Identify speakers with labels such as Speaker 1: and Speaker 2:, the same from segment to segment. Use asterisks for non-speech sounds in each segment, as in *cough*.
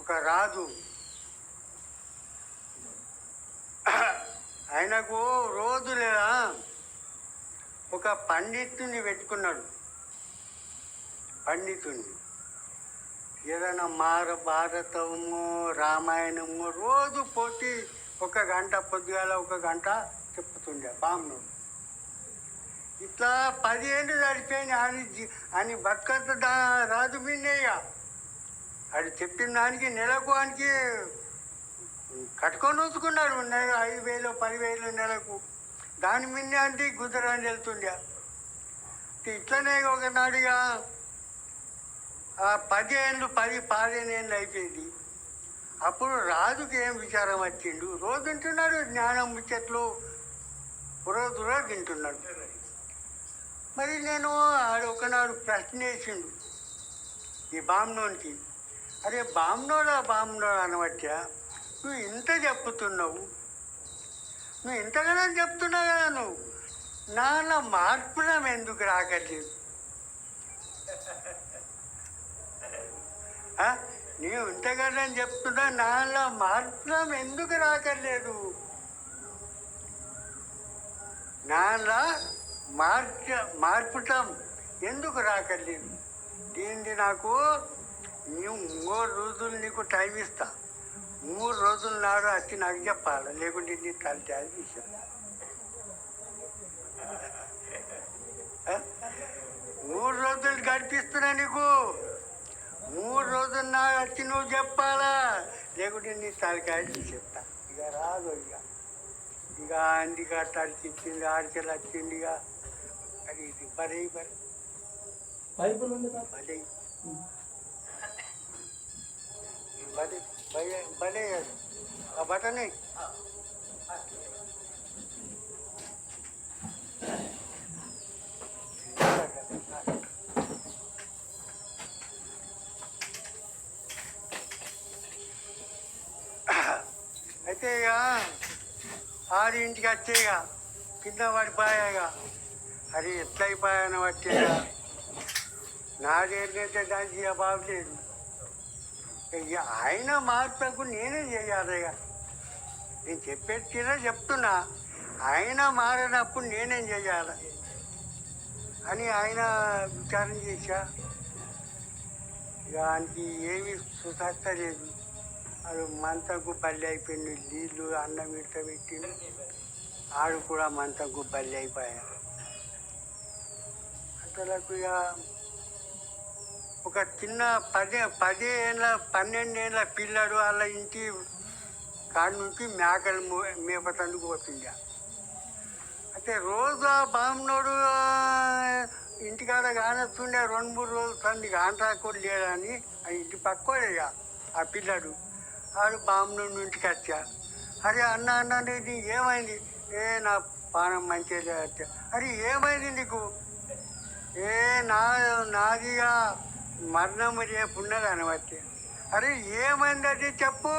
Speaker 1: ఒక రాజు. ఆయనకు రోజు లేదా ఒక పండితుని పెట్టుకున్నాడు. పండితుని ఏదైనా మార భారతము రామాయణము రోజు పోటీ ఒక గంట పొద్దుగాల ఒక గంట చెప్పుతుండే బామ్ను ఇట్లా పదిహేను నడిపోయింది అని అని బతుకంత రాజు మిన్నయ్య. అది చెప్పిన దానికి నెలకు వానికి కట్టుకొని ఉంచుకున్నాడు నెల ఐదు వేలు పదివేలు నెలకు. దాని మిన్నే అంటే గుదరని వెళ్తుండే. ఇట్లనే ఒకనాడుగా ఆ పది పదిహేను ఏళ్ళు అయిపోయింది. అప్పుడు రాజుకి ఏం విచారం వచ్చిండు? రోజు తింటున్నాడు జ్ఞానం ముచ్చట్లు. రోజు రోజు తింటున్నాడు మరి నేను ఆడు ఒకనాడు ప్రశ్న వేసిండు. ఈ బామ్నోనికి అరే బామ్నోడా బామ్నోడా అనవచ్చా నువ్వు ఇంత చెప్పుతున్నావు నువ్వు ఇంతగానో చెప్తున్నావు కదా నువ్వు. నాన్న మార్పులం ఎందుకు రాకట్లేదు? నువ్వు నీవు ఇంతగానో చెప్తున్నా నాన్న మార్పులం ఎందుకు రాకట్లేదు? నాన్న మార్చ మార్పుటం ఎందుకు రాకట్లేదు? దీన్ని నాకు నీవు మూడు రోజులు నీకు టైం ఇస్తా. మూడు రోజుల నాడు వచ్చి నాకు చెప్పాలి. లేకుంటే నీ తలచాలి తీసా *laughs* మూడు రోజులు గడిపిస్తున్నా నీకు. మూడు రోజుల నాడు వచ్చి నువ్వు చెప్పాలా? లేకుంటే నీ తలకాయ తీసేస్తా. ఇక రాదు ఇక. ఇక అందుక తడిచిచ్చింది ఆడికెళ్ళి వచ్చింది ఇక. అది ఇది బరే బరే.
Speaker 2: పైపులు ఉంది
Speaker 1: భలే భలే భలే భలే ఆ బటనే అయితే ఇక ఆడి ఇంటికి వచ్చేగా కింద పడిపోయాగా అది ఎట్లయిపోయాను వచ్చేగా నాదేంటంటే దానికి జవాబు లేదు. ఇక ఆయన మార్పుకు నేనే చేయాలయ్యా. నేను చెప్పేది తీరా చెప్తున్నా. ఆయన మారినప్పుడు నేనేం చేయాలి? అని ఆయన విచారం చేశా. ఇక ఏమి ఏమీ సుసత్త లేదు. అది మంతకు బల్లి అయిపోయింది నీళ్ళు అన్నం ఇట్ట పెట్టిండు. ఆడు కూడా మంతకు బల్లి అయిపోయా అంతలకు ఇక ఒక చిన్న పది పది ఏళ్ళ పన్నెండేళ్ళ పిల్లడు వాళ్ళ ఇంటి కాడి నుంచి మేకలు మో- మేపతందుకు పోతుండే. అయితే రోజు ఆ బామ్నోడు ఇంటికాడ కానొస్తుండే రెండు మూడు రోజులు తండ్రి కాంట్రాక్ట్ కూడా ఆ ఇంటి పక్కోడే ఆ పిల్లడు. ఆడు బామ్నోడు ఇంటికి వచ్చా. అరే అన్న అన్న నీకు ఏమైంది? ఏ నా పానం మంచిగా అరే ఏమైంది నీకు? ఏ నా నాదిగా మరణం రేపు ఉన్నది అనవచ్చు అరే ఏమైంది అది చెప్పు.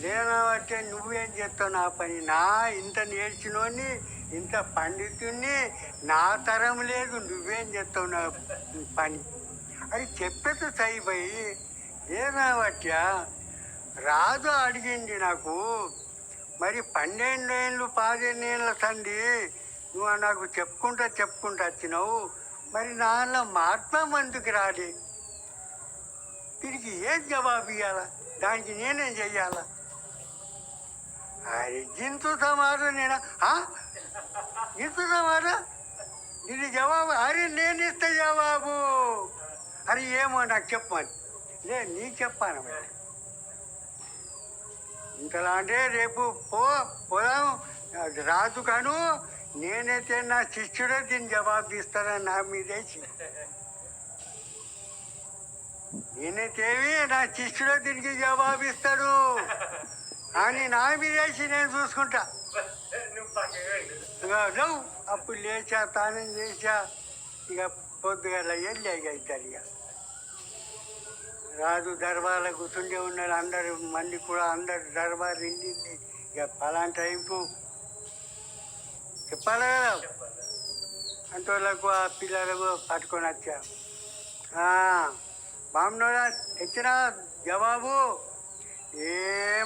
Speaker 1: లేనబట్టే నువ్వేం చేస్తావు నా పని? నా ఇంత నేర్చినోని ఇంత పండితుణ్ణి నా తరం లేదు నువ్వేం చేస్తావు నా పని? అది చెప్పేది సైపోయి లేనబట్టా రాజు అడిగింది నాకు మరి పన్నెండేళ్ళు పదిహేనేళ్ళ తండ్రి నువ్వు నాకు చెప్పుకుంటా చెప్పుకుంటా వచ్చినావు. మరి నాన్న మహాత్మ ఎందుకు రాలే. దీనికి ఏం జవాబు ఇవ్వాలా దానికి నేనేం చెయ్యాలా? అరే జింతు సమాధం నేను? ఆ? జింతు సమారు ఇది జవాబు? అరే నేను ఇస్తే జవాబు. అరే ఏమో నాకు చెప్పాను లే నీ చెప్పాను మరి. ఇంతలా అంటే రేపు పో పోదాం. అది రాదు కాను. నేనైతే నా శిష్యుడే దీన్ని జవాబు తీస్తానని నా మీదేసి నేనైతేవి నా శిష్యుడే దీనికి జవాబు ఇస్తాడు. అని నా మీదేసి నేను చూసుకుంటా. నువ్వు అప్పుడు లేచా తానం చేసా ఇక పొద్దుగల వెళ్ళి ఇక ఇద్దరు ఇక. రాజు దర్బార్లో కూర్చుండే ఉన్నారు అందరు మంది కూడా అందరు దర్బార్ నిండింది. ఇక పలాంటి టైంకు చెప్పాలి కదా అంతవరకు ఆ పిల్లలకు పట్టుకొని వచ్చా బామ్మనోడా తెచ్చిన జవాబు ఏ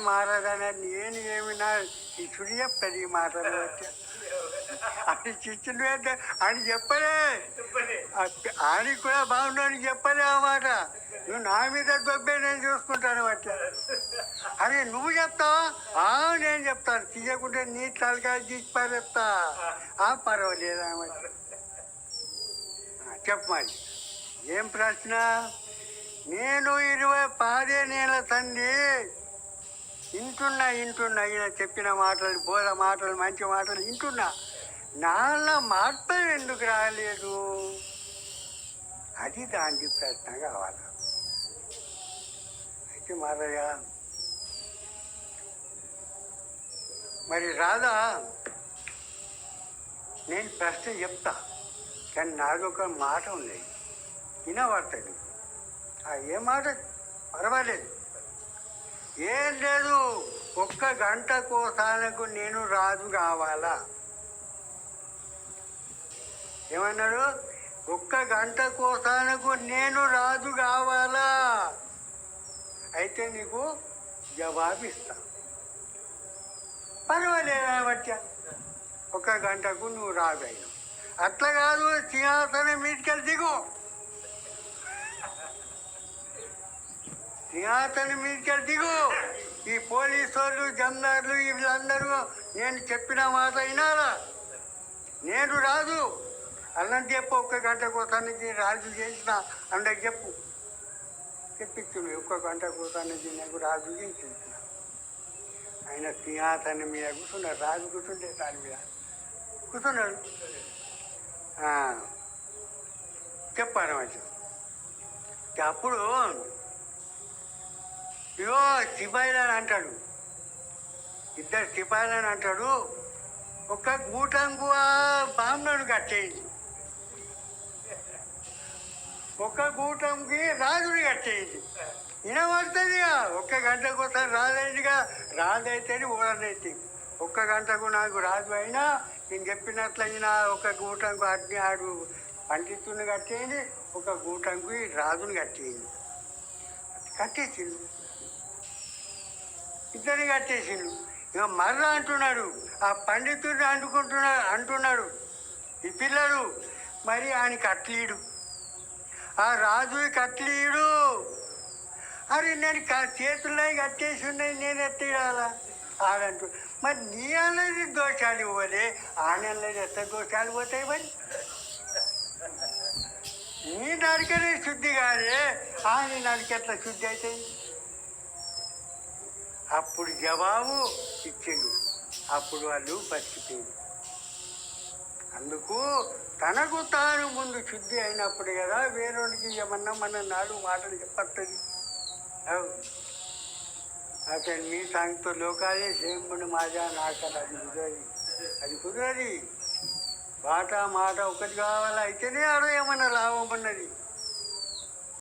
Speaker 1: మారదన నేను ఏమి నా శిష్యుడు చెప్తాడు ఈ మాటలు శిష్యుడు అంటే అని చెప్పలే. అని కూడా బాగుండని చెప్పలే ఆ మాట. నువ్వు నా మీద దొబ్బే నేను చూసుకుంటాను బట్టి అని నువ్వు చెప్తావా? ఆ నేను చెప్తాను. తీయకుంటే నీ తలకాయ తీసి పారేస్తా. ఆ పర్వాలేదు అన్నమాట చెప్పు మరి. ఏం ప్రశ్న? నేను ఇరవై పదిహేనేళ్ళ తండ్రి. వింటున్నా వింటున్నా ఈయన చెప్పిన మాటలు బోధ మాటలు మంచి మాటలు వింటున్నా నాన్న మార్పు ఎందుకు రాలేదు? అది దానికి ప్రశ్న కావాలి? అయితే మారయ్య మరి రాదా నేను ప్రశ్న చెప్తా. కానీ నాదొక మాట ఉంది. వినబడతాడు ఆ ఏ మాట? పర్వాలేదు. ఏం లేదు. ఒక్క గంట కోసాలకు నేను రాజు కావాలా? ఏమన్నాడు? ఒక్క గంట కోసాలకు నేను రాజు కావాలా? అయితే నీకు జవాబు ఇస్తా. పర్వాలేదు బట్టి ఒక గంటకు నువ్వు రాగయ్యావు అట్లా కాదు సింహాసనం మీదకెళ్ళి దిగు. సింహాసనం మీదకెళ్ళి దిగు. ఈ పోలీసు వాళ్ళు జమదారులు వీళ్ళందరూ నేను చెప్పిన మాట వినాలా? నేను రాజు. అన్నం చెప్పు ఒక్క గంట కోసానికి రాజు చేసిన అంటే చెప్పు. చెప్పించుడు ఒక్క గంట కోసానికి నాకు రాజు చేసిన ఆయన సింహాసనం మీద కూర్చున్నాడు రాజు కూర్చుంటే దాని మీద. కూర్చున్నాడు. చెప్పాను మంచి అప్పుడు ఇగో సిపాయిలని అంటాడు. ఇద్దరు సిపాయిలని అంటాడు. ఒక గూటంకు ఆ బామ్మను కట్టేయండి ఒక గూటంకి రాజుని కట్టేది. వినబడుతుందిగా ఒక్క గంటకు ఒకసారి రాదైందిగా రాదైతేనే ఊరనైతే ఒక్క గంటకు నాకు రాజు అయినా నేను చెప్పినట్లయినా ఒక గూటంకు అగ్ని ఆడు పండితుని కట్టేది ఒక గూటంకు రాజుని కట్టేది. కట్టేసిండు. ఇద్దరిని కట్టేసిండు. ఇక మర్ర అంటున్నాడు ఆ పండితుడిని అంటుకుంటున్నాడు అంటున్నాడు. ఈ పిల్లలు మరి ఆయన కట్టలేడు ఆ రాజు కట్లీడు అరే నేను చేతుల్లో కట్టేసి ఉన్నాయి నేను ఎత్తిడాలా ఆడంటూ మరి నీ అనేది దోషాలు ఇవ్వలే ఆనెల్లది ఎంత దోషాలు పోతాయి మరి? నీ నరికనే శుద్ధి కాదే ఆయన నరికి ఎట్లా శుద్ధి అవుతాయి అప్పుడు జవాబు ఇచ్చిండు. అప్పుడు వాళ్ళు బతికిపోయింది అందుకు తనకు తాను ముందు శుద్ధి అయినప్పుడు కదా వేరొడికి ఏమన్నా మన నాలుగు మాటలు చెప్పట్టది అతను మీ సంగతో లోకాలే సేంపుడు మాజా నాకలు అది కుదరది. అది కుదరది. బాట మాట ఒకటి కావాలా? అయితేనే ఆడ ఏమన్నా లాభం ఉన్నది.